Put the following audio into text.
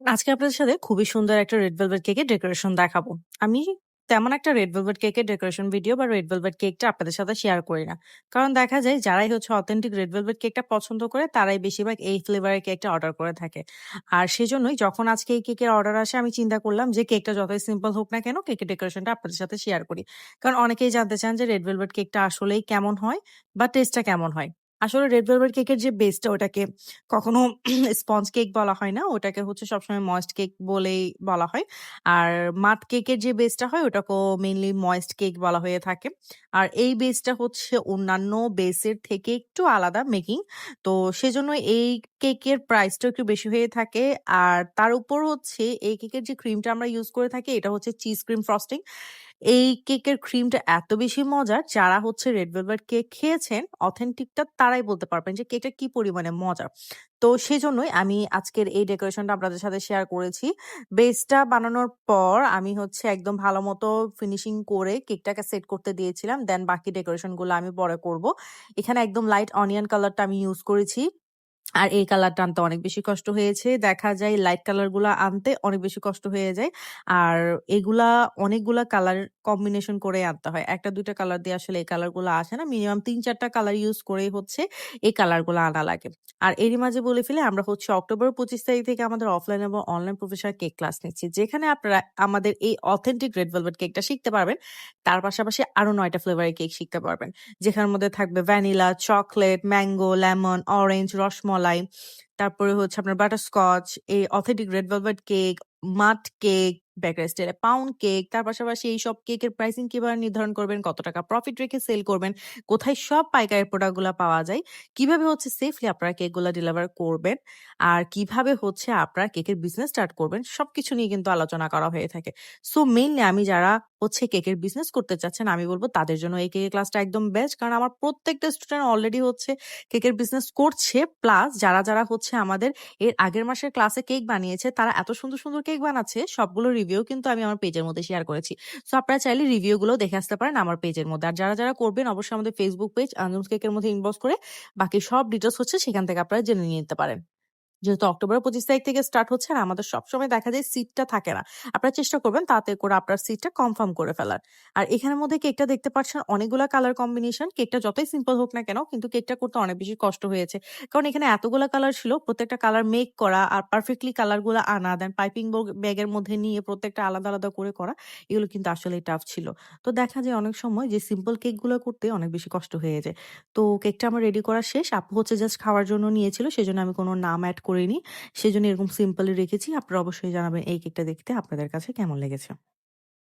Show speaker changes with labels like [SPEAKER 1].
[SPEAKER 1] আজকে আপনাদের সাথে খুবই সুন্দর একটা রেড ভেলভেট কেকের ডেকোরেশন দেখাবো। আমি তেমন একটা রেড ভেলভেট কেকের ডেকোরেশন ভিডিও বা রেড ভেলভেট কেকটা আপনাদের সাথে শেয়ার করি না। কারণ দেখা যায় যারাই হচ্ছে অথেন্টিক রেড ভেলভেট কেকটা পছন্দ করে, তারাই বেশিরভাগ এই ফ্লেভারের কেকটা অর্ডার করে থাকে। আর সেজন্যই যখন আজকে এই কেকের অর্ডার আসে, আমি চিন্তা করলাম যে কেকটা যতই সিম্পল হোক না কেন কেকের ডেকোরেশনটা আপনাদের সাথে শেয়ার করি। কারণ অনেকেই জানতে চান যে রেড ভেলভেট কেকটা আসলেই কেমন হয় বা টেস্টটা কেমন হয়। আসলে রেড ভেলভেট কেকের যে বেসটা ওটাকে কখনো স্পঞ্জ কেক বলা হয় না। ওটাকে হচ্ছে সবসময় ময়েস্ট কেক বলেই বলা হয়। আর মাড কেকের যে বেসটা হয়, ওটাকেও মেইনলি ময়েস্ট কেক বলা হয়ে থাকে। আর এই বেসটা হচ্ছে অন্যান্য বেসের থেকে একটু আলাদা মেকিং। তো সেজন্য এই কেকের প্রাইসটা একটু বেশি হয়ে থাকে। আর তার উপর হচ্ছে এই কেকের যে ক্রিমটা আমরা ইউজ করে থাকি, এটা হচ্ছে চিজ ক্রিম ফ্রস্টিং। এই কেকের ক্রিমটা এত বেশি মজার, যারা হচ্ছে রেড ভেলভেট কেক খেয়েছেন, অথেন্টিকটা তারাই বলতে পারবেন যে কেকটা কি পরিমাণে মজার। তো সেই জন্যই আমি আজকের এই ডেকোরেশনটা আপনাদের সাথে শেয়ার করেছি। বেসটা বানানোর পর আমি হচ্ছে একদম ভালো মতো ফিনিশিং করে কেকটাকে সেট করতে দিয়েছিলাম। দেন বাকি ডেকোরেশনগুলো আমি পরে করব। এখানে একদম লাইট অনিয়ন কালারটা আমি ইউজ করেছি। আর এই কালারটা আনতে অনেক বেশি কষ্ট হয়েছে। দেখা যায় লাইট কালারগুলা আনতে অনেক বেশি কষ্ট হয়ে যায়। আর এগুলা অনেকগুলা কালার কম্বিনেশন করে আনতে হয়। একটা দুইটা কালার দিয়ে আসলে এই কালারগুলা আসে না। মিনিমাম তিন চারটা কালার ইউজ করেই হচ্ছে এই কালারগুলা আনা লাগে। আর এরই মাঝে বলে ফেলে আমরা হচ্ছে অক্টোবর ২৫ তারিখ থেকে আমাদের অফলাইন এবং অনলাইন প্রফেশনাল কেক ক্লাস নিচ্ছি। যেখানে আপনারা আমাদের এই অথেন্টিক রেড ভেলভেট কেকটা শিখতে পারবেন। তার পাশাপাশি আরও ৯ টা ফ্লেভারের কেক শিখতে পারবেন। যেখানের মধ্যে থাকবে vanilla, chocolate mango, lemon, orange, rasmalai. তারপরে হচ্ছে আপনার বাটারস্কচ, এই authentic red velvet cake, mud cake, bakery pound cake. তার পাশাপাশি এইসব কেকের প্রাইসিং কীভাবে নির্ধারণ করবেন, কত টাকা প্রফিট রেখে সেল করবেন, কোথায় সব পাইকারি প্রোডাক্টগুলা পাওয়া যায়, কীভাবে হচ্ছে সেফলি আপনারা কেকগুলা ডেলিভার করবেন, আর কীভাবে হচ্ছে আপনারা কেকের বিজনেস স্টার্ট করবেন, সবকিছু নিয়ে কিন্তু আলোচনা করা হয়ে থাকে। সো মেইনলি আমি যারা হচ্ছে কেকের বিজনেস করতে চাচ্ছেন আমি বলব তাদের জন্য এই কেকের ক্লাসটা একদম বেস্ট। কারণ আমার প্রত্যেকটা স্টুডেন্ট অলরেডি হচ্ছে কেকের বিজনেস করছে। প্লাস যারা, যারা হচ্ছে আমাদের এর আগের মাসের ক্লাসে কেক বানিয়েছে তারা এত সুন্দর, সুন্দর কেক আছে সবগুলো রিভিউ কিন্তু আমি আমার পেজের মধ্যে শেয়ার করেছি। সো আপনারা চাইলে রিভিউ গুলো দেখে আসতে পারেন আমার পেজের মধ্যে। আর যারা, যারা করবেন অবশ্যই আমাদের ফেসবুক পেজ আঞ্জুমস কেকের মধ্যে ইনবক্স করে বাকি সব ডিটেলস হচ্ছে সেখান থেকে আপনারা জেনে নিতে পারেন। যেহেতু অক্টোবরের ২৫ তারিখ থেকে স্টার্ট হচ্ছে আর আমাদের সবসময় দেখা যায় সিটটা থাকে না। আপনারা চেষ্টা করবেন তাতে করে আপনার সিটটা কনফার্ম করে ফেলার। আর এখানের মধ্যে কেকটা দেখতে পাচ্ছেন অনেকগুলা কালার কম্বিনেশন। কেকটা যতই সিম্পল হোক না কেন কিন্তু কেকটা করতে অনেক বেশি কষ্ট হয়েছে। কারণ এখানে এতগুলা কালার ছিল প্রত্যেকটা কালার মেক করা আর পারফেক্টলি কালারগুলো আনা দেন পাইপিং ব্যাগের মধ্যে নিয়ে প্রত্যেকটা আলাদা, আলাদা করে করা এগুলো কিন্তু আসলে টাফ ছিল। তো দেখা যায় অনেক সময় যে সিম্পল কেকগুলো করতে অনেক বেশি কষ্ট হয়ে যায়। তো কেকটা আমার রেডি করা শেষ। আপু হচ্ছে জাস্ট খাওয়ার জন্য নিয়েছিল সেজন্য আমি কোনো নাম এড করিনি। সেজন্য এরকম সিম্পলি রেখেছি। আপনারা অবশ্যই জানাবেন এই কেকটা দেখতে আপনাদের কাছে কেমন লেগেছে।